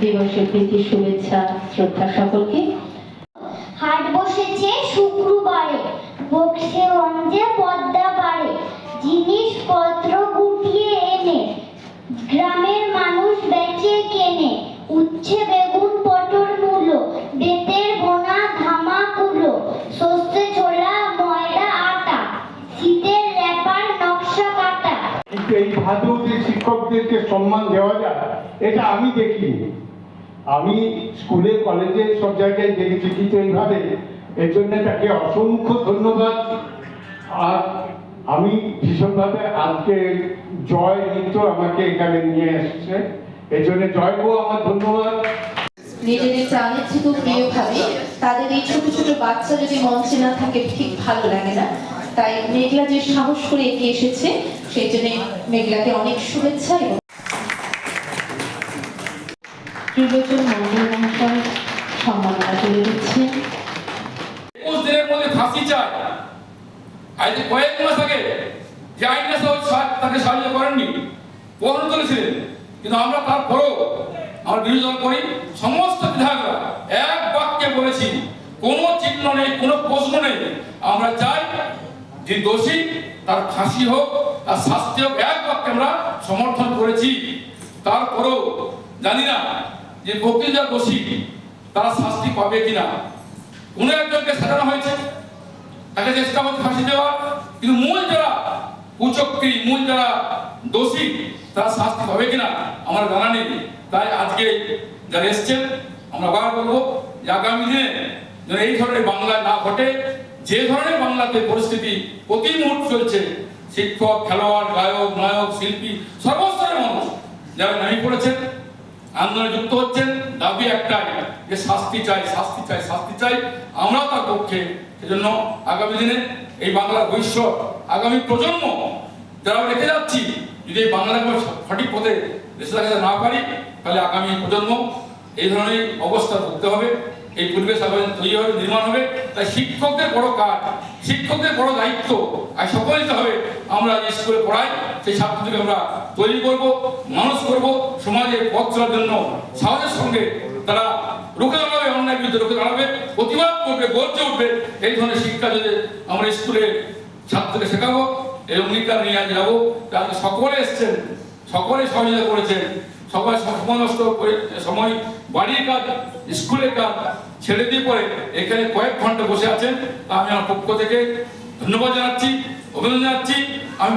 দিবসের শুভেচ্ছা শ্রদ্ধা সকলকে হাট বসেছে শুক্রবারে বক্সে অঞ্জে পদ্মা পারে জিনিসপত্র কাটা এই ভাতেও যে শিক্ষকদেরকে সম্মান দেওয়া যায়, এটা আমি দেখিনি আমি স্কুলে, কলেজে সব জায়গায় দেখেছি, কিন্তু এইভাবে এর জন্য তাকে অসংখ্য ধন্যবাদ। আর আমি ভীষণভাবে আজকে জয় নৃত্য আমাকে এখানে নিয়ে এসেছে। এর জন্য জয়কেও আমার ধন্যবাদ। নিজেদের প্রাণের থেকেও প্রিয় ভাবে তাদের এই ছোট ছোট বাচ্চা যদি মঞ্চে না থাকে, ঠিক ভালো লাগে না। তাই মেঘলা যে সাহস করে এগিয়ে এসেছে, সেই জন্য মেঘলাকে অনেক শুভেচ্ছা এবং তাকে সাহায্য করেননি কিন্তু আমরা আমরা সমস্ত বিধায়করা এক বাক্যে বলেছি, কোনো চিহ্ন নেই, কোনো প্রশ্ন নেই। আমরা চাই যে দোষী, তার ফাঁসি হোক, তার শাস্তি হোক, এক বাক্যে আমরা সমর্থন করেছি। তারপরেও জানি না যে প্রকৃত দোষী তারা শাস্তি পাবে কিনা। কোনো একজনকে সাজানো হয়েছে? তাকে চেষ্টা হচ্ছে ফাঁসি দেওয়া? কিন্তু মূল যারা কুচক্রী, মূল যারা দোষী, তারা শাস্তি পাবে কিনা আমার জানা নেই। তাই আজকে যারা এসছেন, আমরা আবার বলব যে আগামী দিনে যেন এই ধরনের বাংলায় না ঘটে যে ধরনের বাংলাতে পরিস্থিতি প্রতি মুহূর্ত চলছে, শিক্ষক, খেলোয়াড়, গায়ক, নায়ক, শিল্পী, সর্বস্তরের মানুষ যারা নামি পড়েছেন, আন্দোলনে যুক্ত হচ্ছেন, দাবি একটাই যে শাস্তি চাই শাস্তি চাই শাস্তি চাই, আমরা তার পক্ষে। সেজন্য আগামী দিনে এই বাংলার ভবিষ্যৎ, আগামী প্রজন্ম যারা রেখে যাচ্ছি, যদি এই বাংলাকে সঠিক পথে দেশে না পারি, তাহলে আগামী প্রজন্ম এই ধরনের অবস্থা ভুগতে হবে। এই পরিবেশ আগামী তৈরি হবে, নির্মাণ হবে। তাই শিক্ষকদের বড় কাজ, শিক্ষকদের বড় দায়িত্ব। আর সকলে হবে। আমরা যে স্কুলে পড়াই, সেই ছাত্রদেরকে আমরা তৈরি করব, মানুষ করব, সমাজে পথ চলার জন্য, সাহসের সঙ্গে তারা রুখে দাঁড়াবে অন্যায় বিরুদ্ধে রুখে দাঁড়াবে, প্রতিবাদ করবে, গর্জে উঠবে। এই ধরনের শিক্ষা যদি আমরা স্কুলে ছাত্রকে শেখাবো, এই অঙ্গীকার নিয়ে আজ যাব। তাহলে সকলে এসছেন, সকলে সহযোগিতা করেছেন। সবাই সময় সময় বাড়ির কাজ, স্কুলের কাজ ছেড়ে দিয়ে পরে এখানে কয়েক ঘণ্টা বসে আছেন। তা আমি আমার পক্ষ থেকে ধন্যবাদ জানাচ্ছি, অভিনন্দন জানাচ্ছি। আমি